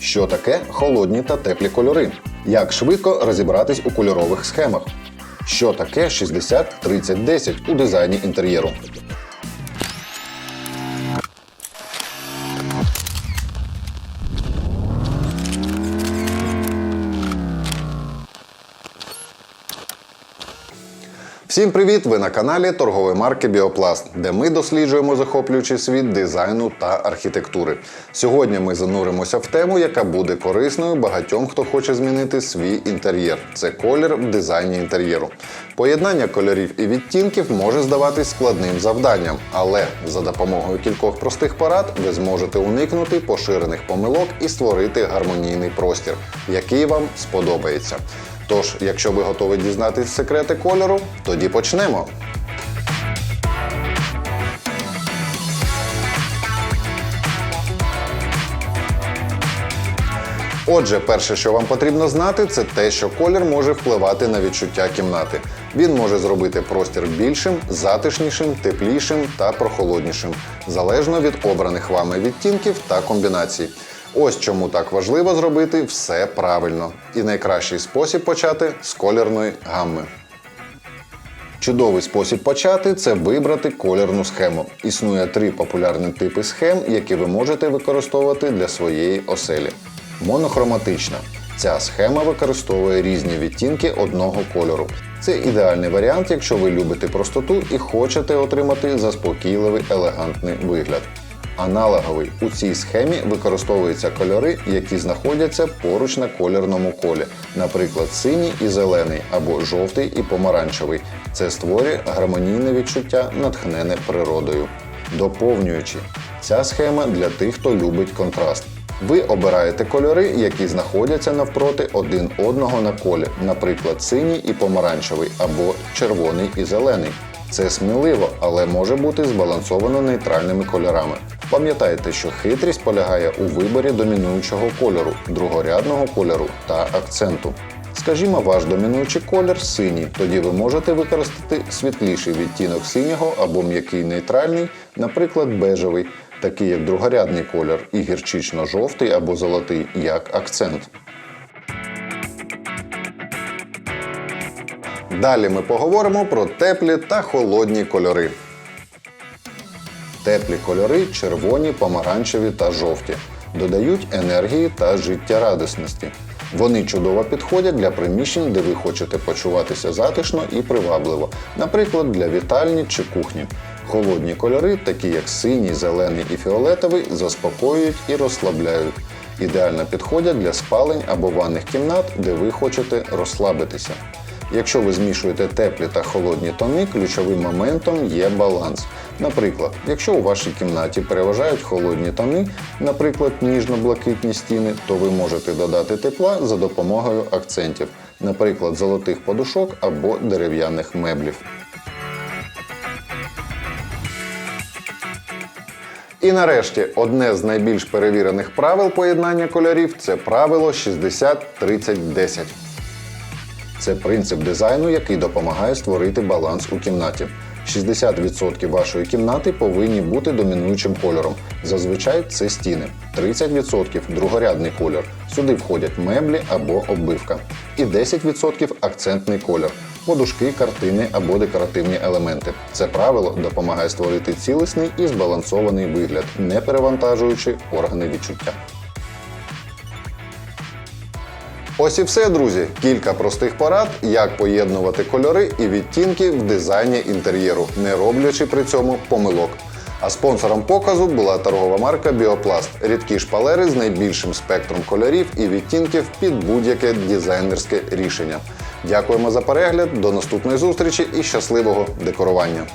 Що таке холодні та теплі кольори? Як швидко розібратись у кольорових схемах? Що таке 60-30-10 у дизайні інтер'єру? Всім привіт! Ви на каналі торгової марки Біопласт, де ми досліджуємо захоплюючий світ дизайну та архітектури. Сьогодні ми зануримося в тему, яка буде корисною багатьом, хто хоче змінити свій інтер'єр. Це колір в дизайні інтер'єру. Поєднання кольорів і відтінків може здаватись складним завданням, але за допомогою кількох простих порад ви зможете уникнути поширених помилок і створити гармонійний простір, який вам сподобається. Тож, якщо ви готові дізнатися секрети кольору, тоді почнемо. Отже, перше, що вам потрібно знати, це те, що колір може впливати на відчуття кімнати. Він може зробити простір більшим, затишнішим, теплішим та прохолоднішим, залежно від обраних вами відтінків та комбінацій. Ось чому так важливо зробити все правильно. І найкращий спосіб почати з кольорної гамми. Чудовий спосіб почати це вибрати кольорну схему. Існує три популярні типи схем, які ви можете використовувати для своєї оселі. Монохроматична. Ця схема використовує різні відтінки одного кольору. Це ідеальний варіант, якщо ви любите простоту і хочете отримати заспокійливий елегантний вигляд. Аналоговий у цій схемі використовуються кольори, які знаходяться поруч на кольорному колі, наприклад, синій і зелений або жовтий і помаранчевий. Це створює гармонійне відчуття, натхнене природою. Доповнюючи, ця схема для тих, хто любить контраст. Ви обираєте кольори, які знаходяться навпроти один одного на колі, наприклад, синій і помаранчевий або червоний і зелений. Це сміливо, але може бути збалансовано нейтральними кольорами. Пам'ятайте, що хитрість полягає у виборі домінуючого кольору, другорядного кольору та акценту. Скажімо, ваш домінуючий колір синій, тоді ви можете використати світліший відтінок синього або м'який нейтральний, наприклад, бежевий, такий як другорядний колір, і гірчично-жовтий або золотий як акцент. Далі ми поговоримо про теплі та холодні кольори. Теплі кольори червоні, помаранчеві та жовті. Додають енергії та життєрадісності. Вони чудово підходять для приміщень, де ви хочете почуватися затишно і привабливо, наприклад, для вітальні чи кухні. Холодні кольори, такі як синій, зелений і фіолетовий, заспокоюють і розслабляють. Ідеально підходять для спалень або ванних кімнат, де ви хочете розслабитися. Якщо ви змішуєте теплі та холодні тони, ключовим моментом є баланс. Наприклад, якщо у вашій кімнаті переважають холодні тони, наприклад, ніжно-блакитні стіни, то ви можете додати тепла за допомогою акцентів, наприклад, золотих подушок або дерев'яних меблів. І нарешті одне з найбільш перевірених правил поєднання кольорів це правило 60-30-10. Це принцип дизайну, який допомагає створити баланс у кімнаті. 60% вашої кімнати повинні бути домінуючим кольором. Зазвичай це стіни. 30% другорядний колір. Сюди входять меблі або оббивка. І 10% акцентний колір. Подушки, картини або декоративні елементи. Це правило допомагає створити цілісний і збалансований вигляд, не перевантажуючи органи відчуття. Ось і все, друзі. Кілька простих порад, як поєднувати кольори і відтінки в дизайні інтер'єру, не роблячи при цьому помилок. А спонсором показу була торгова марка Біопласт. Рідкі шпалери з найбільшим спектром кольорів і відтінків під будь-яке дизайнерське рішення. Дякуємо за перегляд, до наступної зустрічі і щасливого декорування!